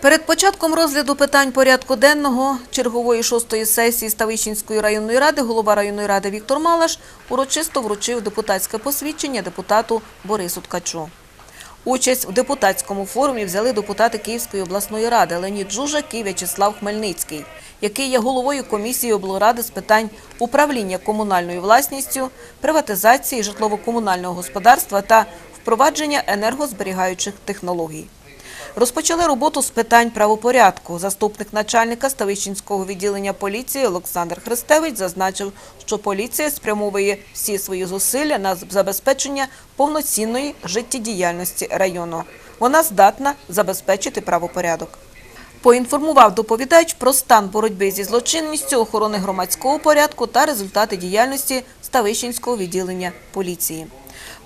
Перед початком розгляду питань порядку денного чергової шостої сесії Ставищенської районної ради голова районної ради Віктор Малаш урочисто вручив депутатське посвідчення депутату Борису Ткачу. Участь у депутатському форумі взяли депутати Київської обласної ради Леонід Жужак і В'ячеслав Хмельницький, який є головою комісії облради з питань управління комунальною власністю, приватизації житлово-комунального господарства та впровадження енергозберігаючих технологій. Розпочали роботу з питань правопорядку. Заступник начальника Ставищенського відділення поліції Олександр Христевич зазначив, що поліція спрямовує всі свої зусилля на забезпечення повноцінної життєдіяльності району. Вона здатна забезпечити правопорядок. Поінформував доповідач про стан боротьби зі злочинністю, охорони громадського порядку та результати діяльності Ставищенського відділення поліції.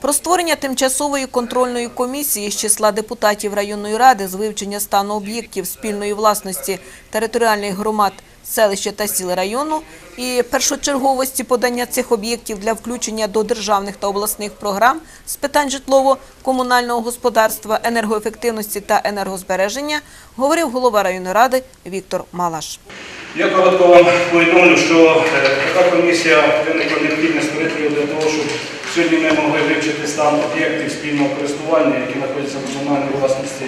Про створення тимчасової контрольної комісії з числа депутатів районної ради з вивчення стану об'єктів спільної власності територіальних громад селища та сіл району і першочерговості подання цих об'єктів для включення до державних та обласних програм з питань житлово-комунального господарства, енергоефективності та енергозбереження, говорив голова районної ради Віктор Малаш. Я коротко вам повідомлю, що е, така комісія виникла необхідне створити для того, щоб сьогодні ми могли вивчити стан об'єктів спільного користування, які знаходяться в комунальній власності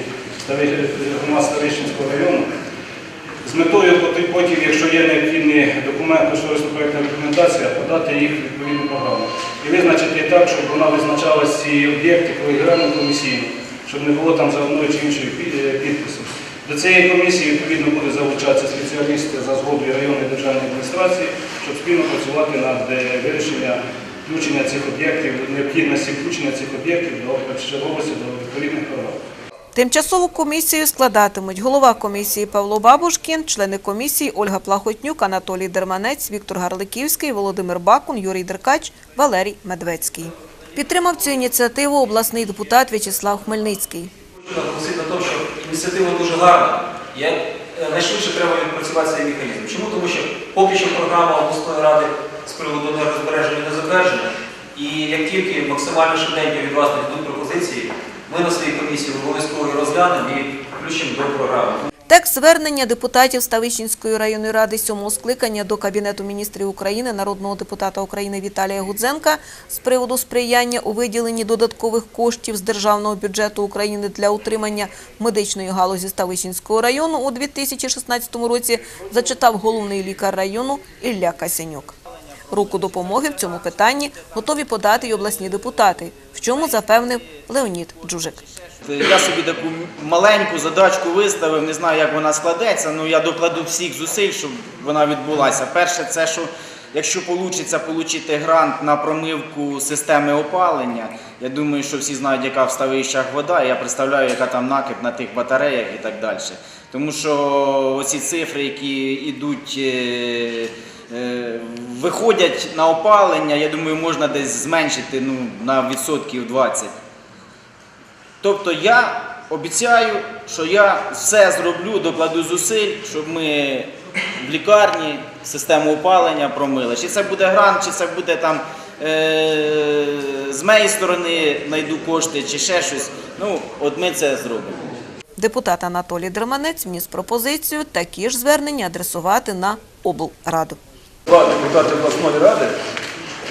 громад Ставищенського району. З метою потім, якщо є необхідні документи, кошторисна проєктна документація, подати їх в відповідну програму. І визначити так, щоб вона визначалась ці об'єкти колегіально комісійно, щоб не було там за одною чи іншою е, підписом. До цієї комісії відповідно буде залучатися спеціалісти за згодою районної державної адміністрації, щоб спільно працювати над е, вирішенням включення цих об'єктів, необхідності включення цих об'єктів до першочерговості до відповідних програм. Тимчасову комісію складатимуть голова комісії Павло Бабушкін, члени комісії Ольга Плахотнюк, Анатолій Дерманець, Віктор Гарликівський, Володимир Бакун, Юрій Деркач, Валерій Медвецький. Підтримав цю ініціативу обласний депутат В'ячеслав Хмельницький. Хочу наголосити на тому, що ініціатива дуже гарна. Як е, найшвидше треба відпрацювати цей механізм. Чому? Тому що поки що програма обласної ради з приводу енергозбереження не затверджена. І як тільки максимально швиденько від вас надійдуть пропозиції, ми на своїй комісії обов'язково розглянемо і включимо до програми. Текст звернення депутатів Ставищенської районної ради сьомого скликання до Кабінету міністрів України народного депутата України Віталія Гудзенка з приводу сприяння у виділенні додаткових коштів з державного бюджету України для утримання медичної галузі Ставищенського району у 2016 році зачитав головний лікар району Ілля Касянюк. Руку допомоги в цьому питанні готові подати й обласні депутати, в чому запевнив Леонід Джужик. Я собі таку маленьку задачку виставив, не знаю, як вона складеться, але я докладу всіх зусиль, щоб вона відбулася. Перше, це що якщо вийде отримати грант на промивку системи опалення, я думаю, що всі знають, яка в ставищах вода, я представляю, яка там накип на тих батареях і так далі. Тому що оці цифри, які йдуть. Е, Виходять на опалення, я думаю, можна десь зменшити ну, на відсотків 20. Тобто я обіцяю, що я все зроблю, докладу зусиль, щоб ми в лікарні систему опалення промили. Чи це буде грант, чи це буде там е- з моєї сторони знайду кошти, чи ще щось. Ну, от ми це зробимо. Депутат Анатолій Дерманець вніс пропозицію такі ж звернення адресувати на облраду. Два депутати обласної ради,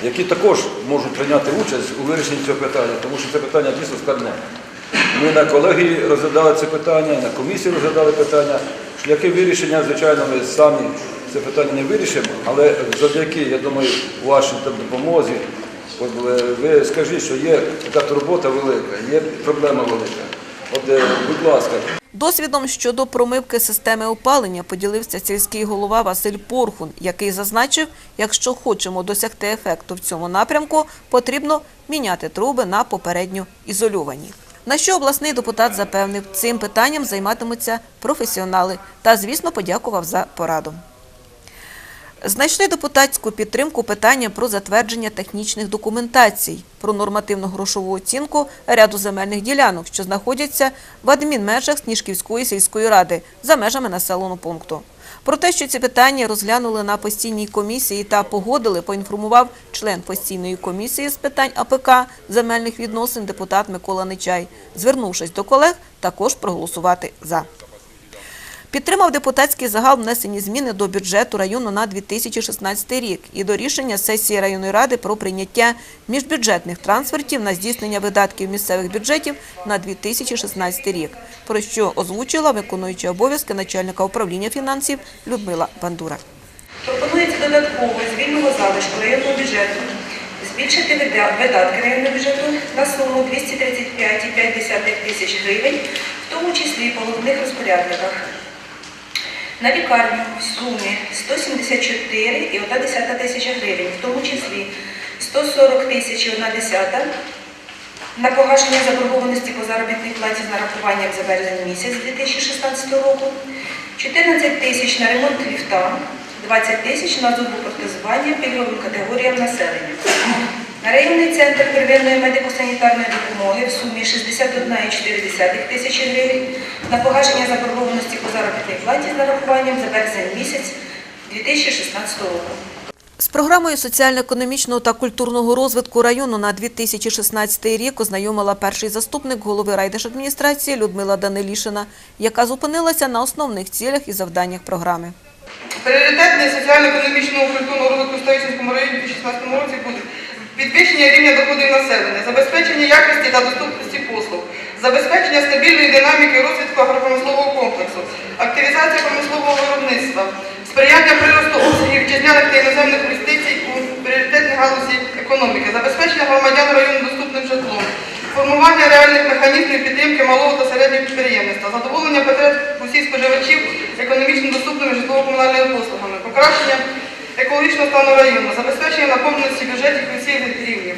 які також можуть прийняти участь у вирішенні цього питання, тому що це питання дійсно складне. Ми на колегії розглядали це питання, на комісії розглядали питання. Шляхи вирішення, звичайно, ми самі це питання не вирішимо, але завдяки, я думаю, вашій допомозі, е, ви скажіть, що є така турбота велика, є проблема велика. От, е, будь ласка, Досвідом щодо промивки системи опалення поділився сільський голова Василь Порхун, який зазначив, якщо хочемо досягти ефекту в цьому напрямку, потрібно міняти труби на попередньо ізольовані. На що обласний депутат запевнив, цим питанням займатимуться професіонали та, звісно, подякував за пораду. Знайшли депутатську підтримку питання про затвердження технічних документацій, про нормативну грошову оцінку ряду земельних ділянок, що знаходяться в адмінмежах Сніжківської сільської ради за межами населеного пункту. Про те, що ці питання розглянули на постійній комісії та погодили, поінформував член постійної комісії з питань АПК земельних відносин депутат Микола Нечай, звернувшись до колег, також проголосувати за. Підтримав депутатський загал внесені зміни до бюджету району на 2016 рік і до рішення сесії районної ради про прийняття міжбюджетних трансфертів на здійснення видатків місцевих бюджетів на 2016 рік, про що озвучила виконуюча обов'язки начальника управління фінансів Людмила Бандура. Пропонується додатково з вільного залишку районного бюджету збільшити вида- видатки районного бюджету на суму 235,5 тисяч гривень, в тому числі по головних розпорядниках. На лікарню в сумі 174,1 тисяча гривень, в тому числі 140 тисяч і 1 десята. На погашення заборгованості по заробітній платі з нарахуванням за березень місяць 2016 року, 14 тисяч на ремонт ліфта, 20 тисяч на зубопротезування пільговим категоріям населення. На районний центр первинної медико-санітарної допомоги в сумі 61,4 тисячі гривень на погашення заборгованості по заробітній платі з нарахуванням за березень місяць 2016 року. З програмою соціально-економічного та культурного розвитку району на 2016 рік ознайомила перший заступник голови райдержадміністрації Людмила Данилішина, яка зупинилася на основних цілях і завданнях програми. Пріоритетний соціально-економічного культурного розвитку в Ставичинському районі у 2016 році буде підвищення рівня доходів населення, забезпечення якості та доступності послуг, забезпечення стабільної динаміки розвитку агропромислового комплексу, активізація промислового виробництва, сприяння приросту обсягів вітчизняних та іноземних інвестицій у пріоритетній галузі економіки, забезпечення громадян району доступним житлом, формування реальних механізмів підтримки малого та середнього підприємництва, задоволення потреб усіх споживачів економічно доступними житлово-комунальними послугами, покращення екологічного стану району, забезпечення наповненості бюджетів пенсійних рівнів.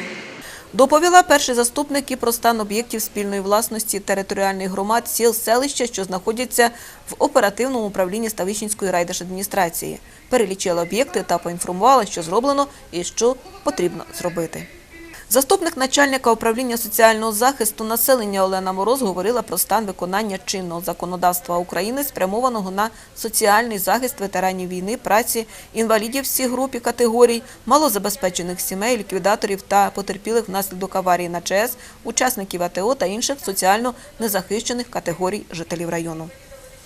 Доповіла перший заступник і про стан об'єктів спільної власності територіальних громад сіл селища, що знаходяться в оперативному управлінні Ставищенської райдержадміністрації. Перелічила об'єкти та поінформувала, що зроблено і що потрібно зробити. Заступник начальника управління соціального захисту населення Олена Мороз говорила про стан виконання чинного законодавства України, спрямованого на соціальний захист ветеранів війни, праці, інвалідів всіх груп і категорій, малозабезпечених сімей, ліквідаторів та потерпілих внаслідок аварії на ЧАЕС, учасників АТО та інших соціально незахищених категорій жителів району.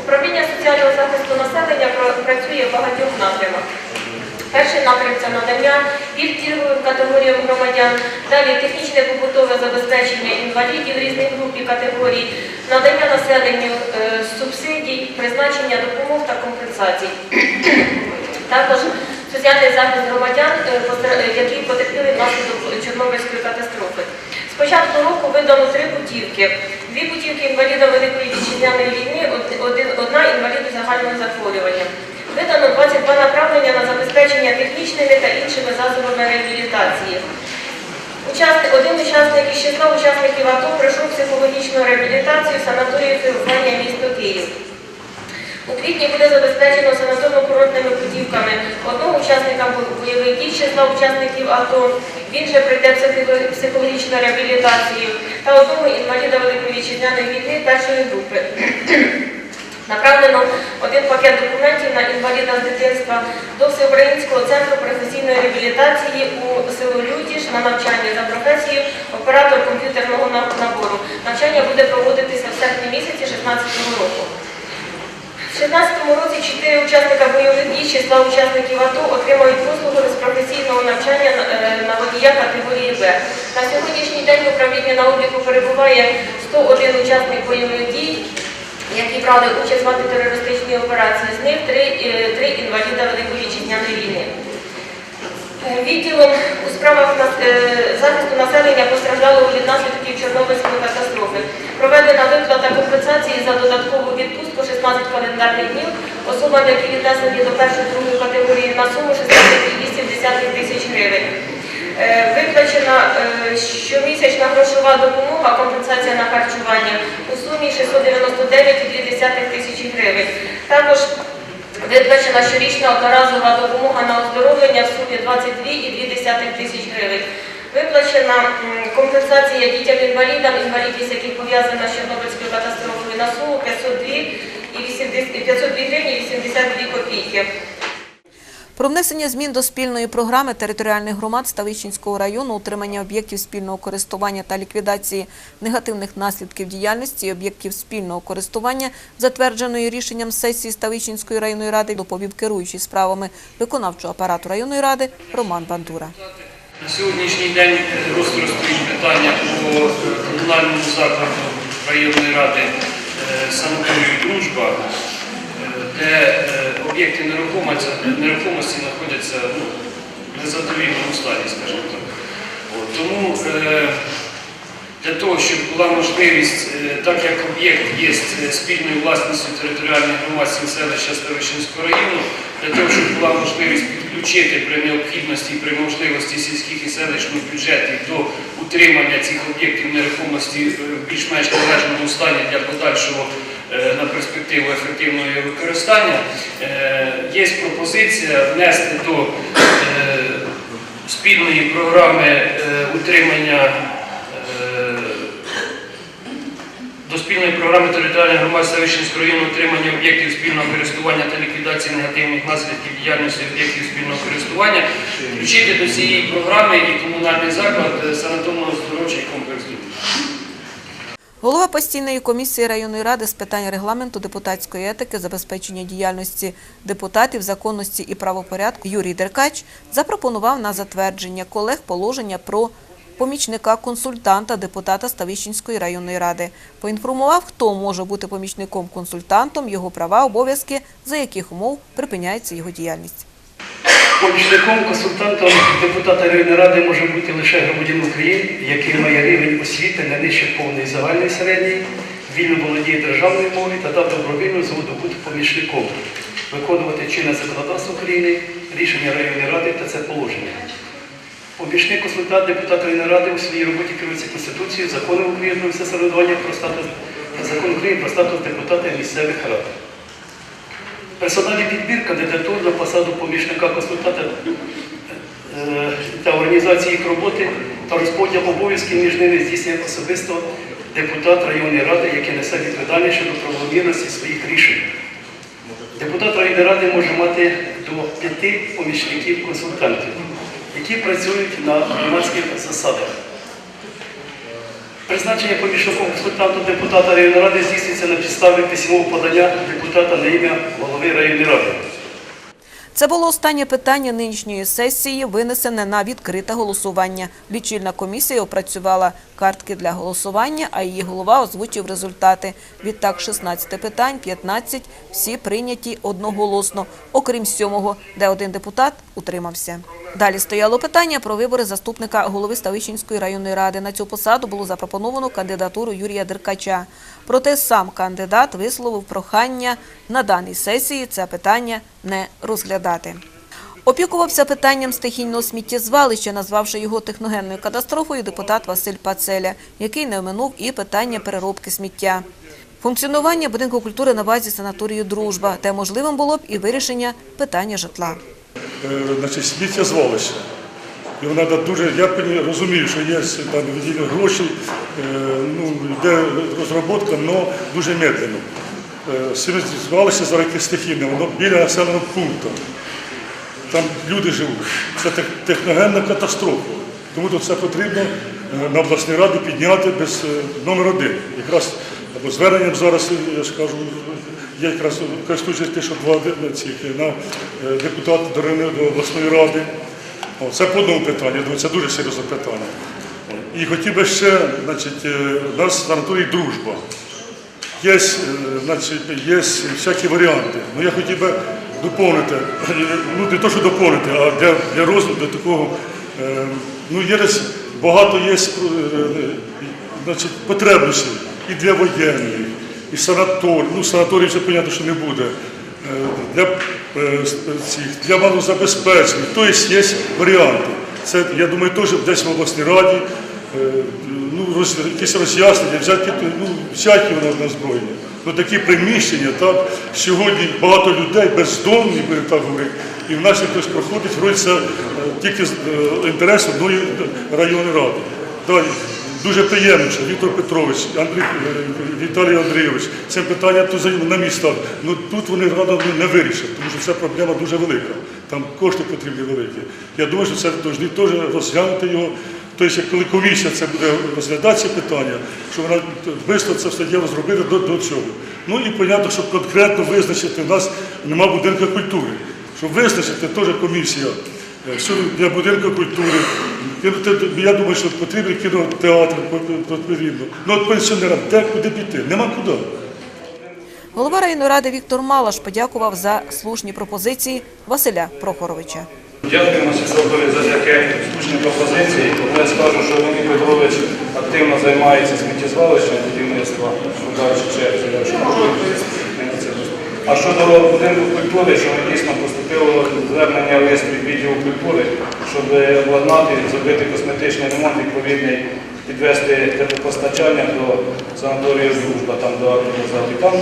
Управління соціального захисту населення працює в багатьох напрямах. Перший напрям це надання пільг цільовим категоріям громадян, далі технічне побутове забезпечення інвалідів різних груп і категорій, надання населенню е, субсидій, призначення допомог та компенсацій. Також соціальний захист громадян, е, е, які потерпіли внаслідок Чорнобильської катастрофи. З початку року видано три путівки. Дві путівки інваліда Великої вітчизняної війни, одна інваліду загального захворювання. Видано 22 направлення на забезпечення технічними та іншими засобами реабілітації. Один учасник із числа учасників АТО пройшов психологічну реабілітацію в санаторії Феофанія місто Київ. У квітні буде забезпечено санаторно-курортними путівками одного учасника бойових дій числа учасників АТО, він же психо- психологічну реабілітацію, та одного інваліда Великої вітчизняної війни першої групи. Направлено один пакет документів на інваліда з дитинства до Всеукраїнського центру професійної реабілітації у село Лютіш на навчання за професією оператор комп'ютерного набору. Навчання буде проводитися в серпні місяці 2016 року. У 2016 році чотири учасника бойових дій числа учасників АТО отримають послугу з професійного навчання на- е, на водія категорії Б. На сьогоднішній день в управлінні на обліку перебуває 101 учасник бойових дій, які брали участь в антитерористичній операції. З них три, е, три інваліда Великої вітчизняної війни. Е, Відділом у справах е, захисту населення постраждалого від наслідків Чорнобильської катастрофи проведена виплата компенсації за додаткову відпустку 16 календарних днів особам, які віднесені до першої другої категорії на суму 16,8 тисяч гривень. Е, Виплачена е, щомісячна грошова допомога, компенсація на харчування у сумі 699,2 тисячі гривень. Також Виплачена щорічна одноразова допомога на оздоровлення в сумі 22,2 тисяч гривень. Виплачена компенсація дітям-інвалідам, інвалідність, яких пов'язана з Чорнобильською катастрофою на суму 502 і 80 502 гривні і 82 копійки. Про внесення змін до спільної програми територіальних громад Ставищенського району, утримання об'єктів спільного користування та ліквідації негативних наслідків діяльності об'єктів спільного користування, затвердженої рішенням сесії Ставищенської районної ради, доповів керуючий справами виконавчого апарату районної ради Роман Бандура. На сьогоднішній день стоїть питання по е, комунальному закладу районної ради е, санаторію «Дружба», де е, об'єкти нерухомості, нерухомості знаходяться ну, в незадовільному стані, скажімо так. Тому е, для того, щоб була можливість, е, так як об'єкт є спільною власністю територіальних громад сіл селища Ставищенського району, для того, щоб була можливість підключити при необхідності і при можливості сільських і селищних бюджетів до утримання цих об'єктів нерухомості в більш-менш належному стані для подальшого на перспективу ефективного використання, е, є пропозиція внести до е, спільної програми е, утримання е, до спільної програми територіальної громади Ставищенського району утримання об'єктів спільного користування та ліквідації негативних наслідків діяльності об'єктів спільного користування, включити до цієї програми і комунальний заклад е, санаторно-оздоровчий комплекс. Голова постійної комісії районної ради з питань регламенту, депутатської етики, забезпечення діяльності депутатів, законності і правопорядку Юрій Деркач запропонував на затвердження колег положення про помічника-консультанта депутата Ставищенської районної ради. Поінформував, хто може бути помічником-консультантом, його права, обов'язки, за яких умов припиняється його діяльність. Помічником, консультантом депутата районної ради може бути лише громадянин України, який має рівень освіти не нижче повної загальної середньої, вільно володіє державною мовою та дав добровільну згоду бути помічником, виконувати чинне законодавство України, рішення районної ради та це положення. Помічник консультант депутата районної ради у своїй роботі керується Конституцією, законом України про самоврядування про статус та закон України про статус депутата місцевих рад. Персональний підбір кандидатур на посаду помічника консультанта е, та організації їх роботи та розподіл обов'язків між ними здійснює особисто депутат районної ради, який несе відповідальність щодо правомірності своїх рішень. Депутат районної ради може мати до п'яти помічників-консультантів, які працюють на громадських засадах. Призначення помічником консультанту депутата районної ради здійснюється на підставі письмового подання депутата на ім'я голови районної ради. Це було останнє питання нинішньої сесії, винесене на відкрите голосування. Лічильна комісія опрацювала картки для голосування, а її голова озвучив результати. Відтак 16 питань, 15 – всі прийняті одноголосно, окрім сьомого, де один депутат утримався. Далі стояло питання про вибори заступника голови Ставищенської районної ради. На цю посаду було запропоновано кандидатуру Юрія Деркача. Проте сам кандидат висловив прохання на даній сесії це питання не розглядати. Опікувався питанням стихійного сміттєзвалища, назвавши його техногенною катастрофою депутат Василь Пацеля, який не оминув і питання переробки сміття. Функціонування будинку культури на базі санаторію Дружба, де можливим було б і вирішення питання житла. Е, значить, сміттєзвалище. Його треба дуже, я розумію, що є там виділені гроші, е, ну, йде розробка, але дуже медленно. Е, Сміттєзвалище зараз стихійне, воно біля населеного пункту. Там люди живуть. Це техногенна катастрофа. Тому тут це потрібно е, на обласній раді підняти без е, номер один. Якраз або зверненням зараз, я ж кажу, є якраз користуючись те, що два цих на е, депутата до обласної ради. О, Це по одному питанню, я думаю, це дуже серйозне питання. І хотів би ще, значить, нас санаторій дружба. Є, е, значить, є всякі варіанти. Ну, я хотів би доповнити, ну не то, що доповнити, а для, для розвитку такого, е, ну є багато є е, значить, потребностей і для воєнних, і санаторій. Ну, санаторій вже зрозуміло, що не буде. Для, цих, для малозабезпечених. Тобто є варіанти. Це, я думаю, теж десь в обласній раді ну, роз, якісь роз'яснення, взяти, ну, всякі вони на озброєння. Ну, такі приміщення, так, сьогодні багато людей бездомні, будемо так говорити, і в нас хтось проходить, вроді е, тільки з е, інтерес одної районної ради. Далі, Дуже приємно, що Віктор Петрович, Андрій, е, Віталій Андрійович, це питання тут на місто. Ну тут вони рано не вирішать, тому що ця проблема дуже велика. Там кошти потрібні великі. Я думаю, що це повинні теж розглянути його. Тобто, як коли комісія це буде розглядати питання, що вона швидко це все діло зробити до, до цього. Ну і понятно, щоб конкретно визначити, у нас нема будинку культури. Щоб визначити теж комісія е, що для будинку культури. Я думаю, що потрібен кінотеатр потрібно. Ну от пенсіонерам, де куди піти? Нема куди. Голова районної ради Віктор Малаш подякував за слушні пропозиції Василя Прохоровича. Дякуємо Сісокові за таке слушні пропозиції. Я скажу, що Леонід Петрович активно займається сміттєзвалищем будівництва в черзі. А щодо будинку культури, що дійсно поступило звернення лист від відділу культури, щоб обладнати, зробити косметичний ремонт відповідний, підвести теплопостачання до санаторію Дружба, там до. І там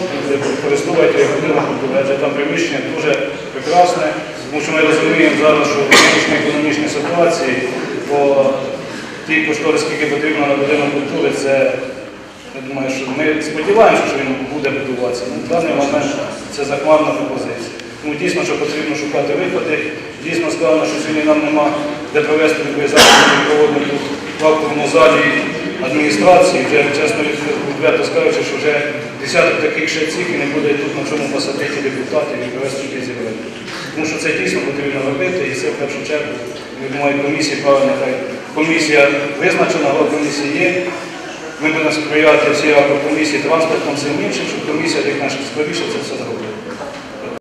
використовуйте будинок культури, адже там приміщення дуже прекрасне, тому що ми розуміємо зараз, що в нинішній економічній ситуації по тій кошторис, скільки потрібно на будинок культури, це я думаю, що ми сподіваємося, що він буде будуватися. Ну, в даний момент це захмарна пропозиція. Тому дійсно, що потрібно шукати виходи. Дійсно сказано, що сьогодні нам нема де провести такої заходи, проводимо в актовому залі адміністрації, вже чесно відверто скажучи, що вже десяток таких ще і не буде тут на чому посадити депутатів і провести якісь зібрання. Тому що це дійсно потрібно робити, і це в першу чергу, я думаю, комісії правильно хай комісія визначена, але комісія є. Ми будемо сприяти всі комісії транспортом всім іншим, щоб комісія як скоріше, це все зробила.